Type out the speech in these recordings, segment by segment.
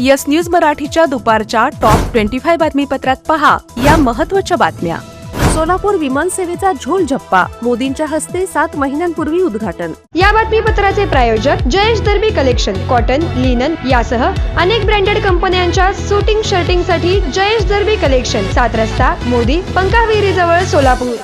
Yes news मराठीच्या दुपारच्या top twenty five बातमीपत्रात पहा या महत्त्वाच्या बातम्या. सोलापूर विमानसेवेचा झोल झप्पा. मोदींच्या हस्ते सात महिन्यांपूर्वी उद्घाटन. या बातमीपत्राचे प्रायोजक Jayesh Darbi collection cotton linen यासह अनेक ब्रँडेड कंपन्यांच्या सुटिंग शर्टिंगसाठी जयेश दर्बी कलेक्शन. सात रस्ता मोदी पंकाविरी जवळ सोलापूर.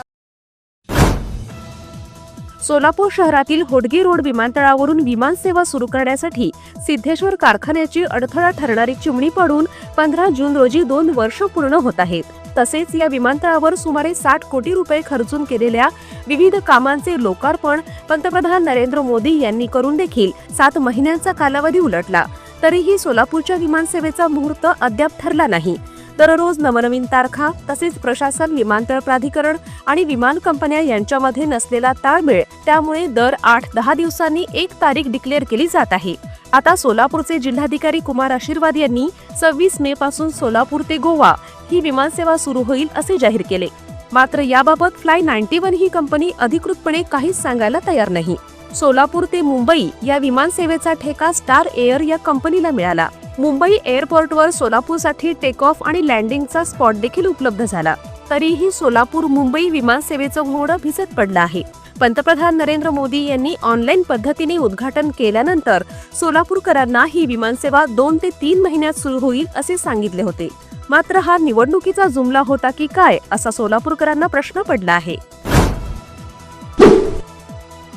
सोलापूर शहरातील होडगी रोड विमानतळावरून विमानसेवा सुरू करण्यासाठी सिद्धेश्वर कारखान्याची अडथळा ठरणारी चिमणी पडून पंधरा जून रोजी दोन वर्ष पूर्ण होत आहेत. तसेच या विमानतळावर सुमारे साठ कोटी रुपये खर्चून केलेल्या विविध कामांचे लोकार्पण पंतप्रधान नरेंद्र मोदी यांनी करून देखील सात महिन्यांचा कालावधी उलटला. तरीही सोलापूरच्या विमानसेवेचा मुहूर्त अद्याप ठरला नाही. दररोज नवनवीन तारखा तसेच प्रशासन विमानतळ प्राधिकरण आणि विमान कंपन्या यांच्यामध्ये नसलेला ताळमेळ त्यामुळे दर आठ दहा दिवसांनी एक तारीख डिक्लेअर केली जात आहे. आता सोलापूरचे जिल्हाधिकारी कुमार आशीर्वाद यांनी सव्वीस मे पासून सोलापूर ते गोवा ही विमानसेवा सुरू होईल असे जाहीर केले. मात्र याबाबत फ्लाय नाईन्टी वन ही कंपनी अधिकृतपणे काहीच सांगायला तयार नाही. सोलापूर ते मुंबई या विमानसेवेचा ठेका स्टार एअर या कंपनीला मिळाला. मुंबई एअरपोर्टवर सोलापूरसाठी टेक ऑफ आणि लँडिंगचा स्पॉट देखील उपलब्ध झाला. तरीही सोलापूर मुंबई विमानसेवेचं घोडं भिजत पडलं आहे. पंतप्रधान नरेंद्र मोदी यांनी ऑनलाईन पद्धतीने उद्घाटन केल्यानंतर सोलापूरकरांना ही विमानसेवा दोन ते तीन महिन्यात सुरू होईल असे सांगितले होते. मात्र हा निवडणुकीचा जुमला होता की काय असा सोलापूरकरांना प्रश्न पडला आहे.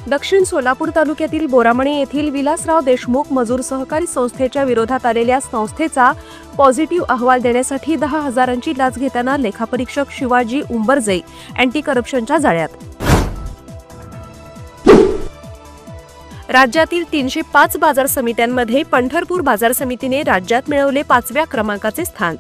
दक्षिण सोलापूर तालुक्यातील बोरामणी येथील विलासराव देशमुख मजूर सहकारी संस्थेच्या विरोधात आलेल्या संस्थेचा पॉझिटिव्ह अहवाल देण्यासाठी दहा हजारांची लाच घेताना लेखापरीक्षक शिवाजी उंबरजे अँटी करप्शनच्या जाळ्यात. राज्यातील तीनशे पाच बाजार समित्यांमध्ये पंढरपूर बाजार समितीने राज्यात मिळवले पाचव्या क्रमांकाचे स्थान.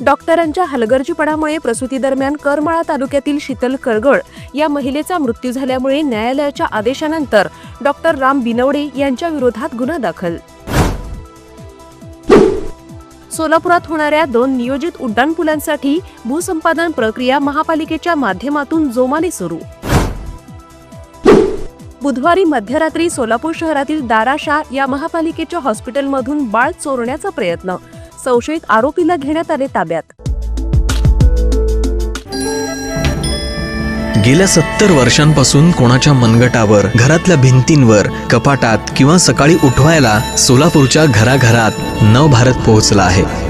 डॉक्टरांच्या हलगर्जीपणामुळे प्रसूतीदरम्यान करमाळा तालुक्यातील शीतल करगळ या महिलेचा मृत्यू झाल्यामुळे न्यायालयाच्या आदेशानंतर डॉक्टर राम बिनवडे यांच्या विरोधात गुन्हा दाखल. सोलापुरात होणाऱ्या दोन नियोजित उड्डाणपुलांसाठी भूसंपादन प्रक्रिया महापालिकेच्या माध्यमातून जोमाने सुरू. बुधवारी मध्यरात्री सोलापूर शहरातील दाराशा या महापालिकेच्या हॉस्पिटलमधून बाळ चोरण्याचा प्रयत्न. संशयित आरोपीला घेण्यात आले ताब्यात. गेल्या सत्तर वर्षांपासून कोणाच्या मनगटावर घरातल्या भिंतींवर कपाटात किंवा सकाळी उठवायला सोलापूरच्या घराघरात नवभारत पोहोचला आहे.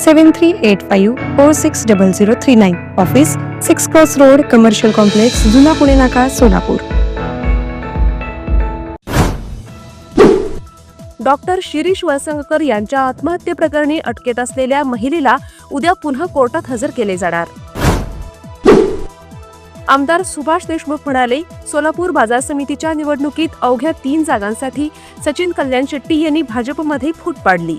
seven three eight five four six double zero three nine office six cross road commercial complex जुना पुणे नाका सोलापूर डॉक्टर शिरीष वळसंगकर यांच्या आत्महत्येप्रकरणी अटकेत असलेल्या महिलेला उद्या पुन्हा कोर्टात हजर केले जाणार. आमदार सुभाष देशमुख म्हणाले सोलापूर बाजार समितीच्या निवडणुकीत अवघ्या तीन जागांसाठी सचिन कल्याण शेट्टी यांनी भाजपमध्ये फूट पाडली.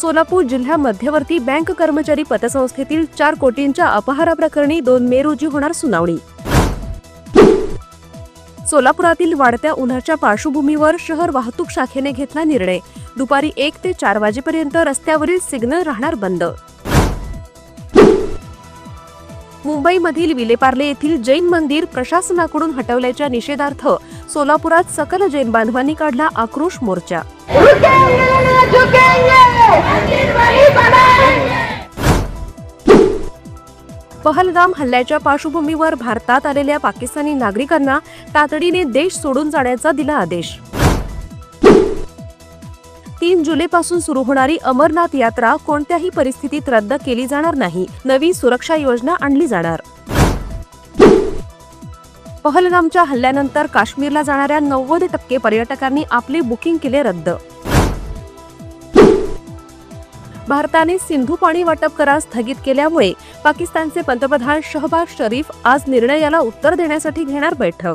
सोलापूर जिल्हा मध्यवर्ती बँक कर्मचारी पतसंस्थेतील चार कोटींच्या अपहाराप्रकरणी दोन मे रोजी होणार सुनावणी. सोलापुरातील वाढत्या उन्हाच्या पार्श्वभूमीवर शहर वाहतूक शाखेने घेतला निर्णय. दुपारी एक ते चार वाजेपर्यंत रस्त्यावरील सिग्नल राहणार बंद. मुंबईमधील विलेपार्ले येथील जैन मंदिर प्रशासनाकडून हटवल्याच्या निषेधार्थ सोलापुरात सकल जैन बांधवांनी काढला आक्रोश मोर्चा. पहलगाम हल्ल्याच्या पार्श्वभूमीवर भारतात आलेल्या पाकिस्तानी नागरिकांना तातडीने देश सोडून जाण्याचा दिला आदेश. तीन जुलैपासून सुरू होणारी अमरनाथ यात्रा कोणत्याही परिस्थितीत रद्द केली जाणार नाही. नवी सुरक्षा योजना आणली जाणार. पहलगामच्या हल्ल्यानंतर काश्मीरला जाणाऱ्या नव्वद टक्के पर्यटकांनी आपले बुकिंग केले रद्द. भारताने सिंधू पाणी वाटप करार स्थगित केल्यामुळे पाकिस्तानचे पंतप्रधान शहबाज शरीफ आज निर्णयाला उत्तर देण्यासाठी घेणार बैठक.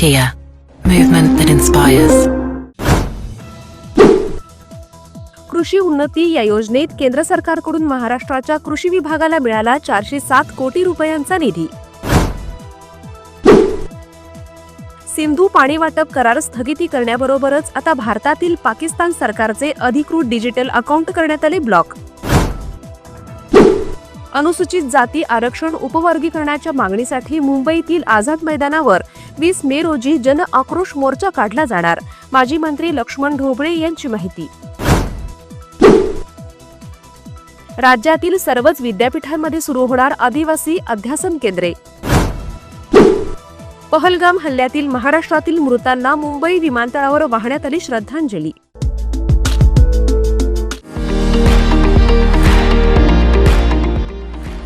Kia, movement that inspires. कृषी उन्नती या योजनेत केंद्र सरकारकडून महाराष्ट्राच्या कृषी विभागाला मिळाला चारशे सात कोटी रुपयांचा निधी. सिंधू पाणी वाटप करार स्थगिती करण्याबरोबरच आता भारतातील पाकिस्तान सरकारचे अधिकृत डिजिटल अकाउंट करण्यात आले ब्लॉक. अनुसूचित जाती आरक्षण उपवर्गीकरणाच्या मागणीसाठी मुंबईतील आझाद मैदानावर वीस मे रोजी जन आक्रोश मोर्चा काढला जाणार. माजी मंत्री लक्ष्मण ढोबळे यांची माहिती. राज्यातील सर्वच विद्यापीठांमध्ये सुरू होणार आदिवासी अध्यासन केंद्रे. पहलगाम हल्ल्यातील महाराष्ट्रातील मृतांना मुंबई विमानतळावर वाहण्यात आली श्रद्धांजली.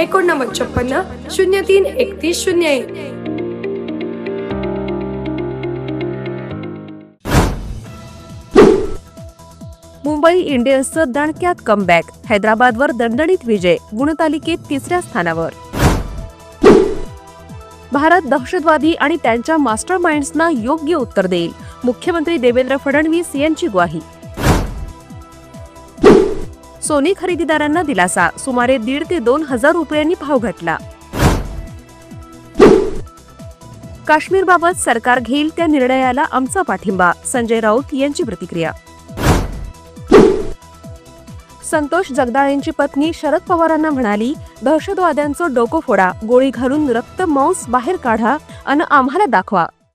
एकोणनव्वद छप्पन्न शून्य तीन एकतीस शून्य एक. मुंबई इंडियन्सचं दणक्यात कमबॅक हैदराबादवर दणदणीत विजय गुणतालिकेत तिसऱ्या स्थानावर. भारत दहशतवादी आणि त्यांच्या मास्टर माइंड्सना योग्य उत्तर देईल. मुख्यमंत्री देवेंद्र फडणवीस यांची ग्वाही. सोनी खरेदीदारांना दिलासा. सुमारे दीड ते दोन हजार रुपयांनी भाव घटला. काश्मीरबाबत सरकार घेईल त्या निर्णयाला आमचा पाठिंबा संजय राऊत यांची प्रतिक्रिया. संतोष जगदाळेंची पत्नी शरद पवारांना म्हणाली दहशतवाद्यांचं डोकं फोडा गोळी घालून रक्त मांस बाहेर काढा आणि आम्हाला दाखवा.